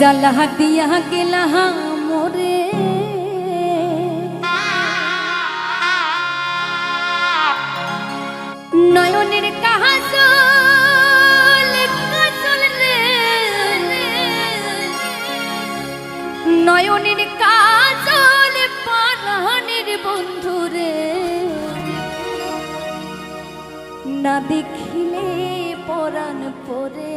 জালা দিয়া গেলা মোরে নয়নের কাহাসল কাজল রে। নয়নের কাজল পারানের বন্ধু না দেখিলে পরাণ পরে।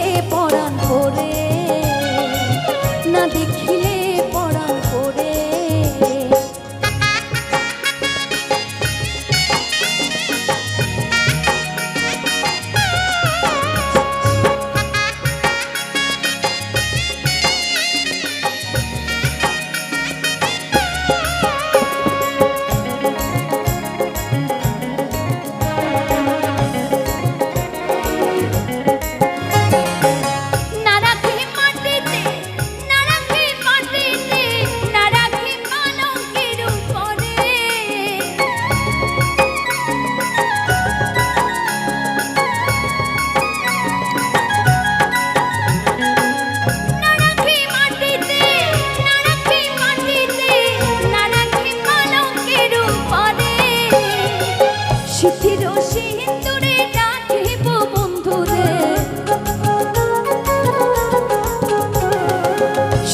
সিথির সিন্দুরে রাখিব বন্ধুরে।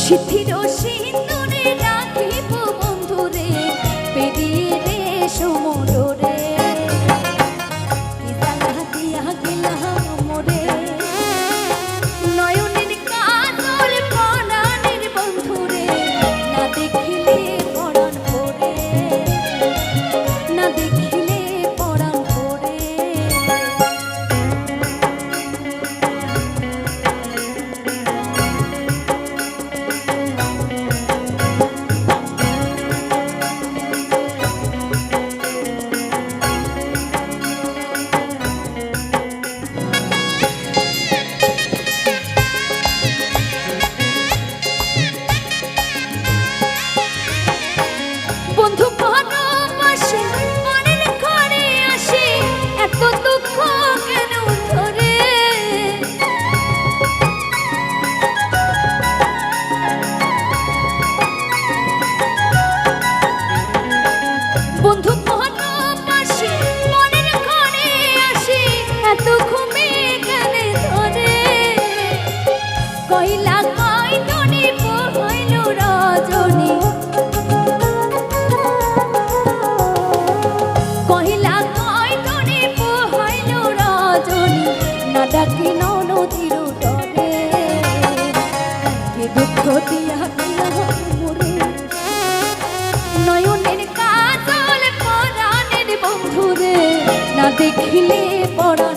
সিথির সিন্দুরে দেখিলে পরাণ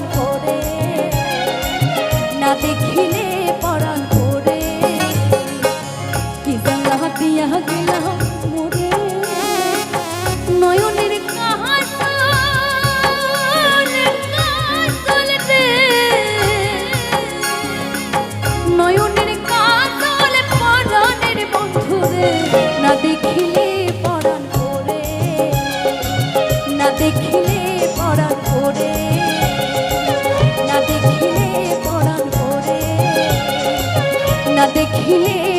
দেখিলে পরাণ করে না দেখিলে পরাণ করে না দেখিলে পরাণ করে না দেখিলে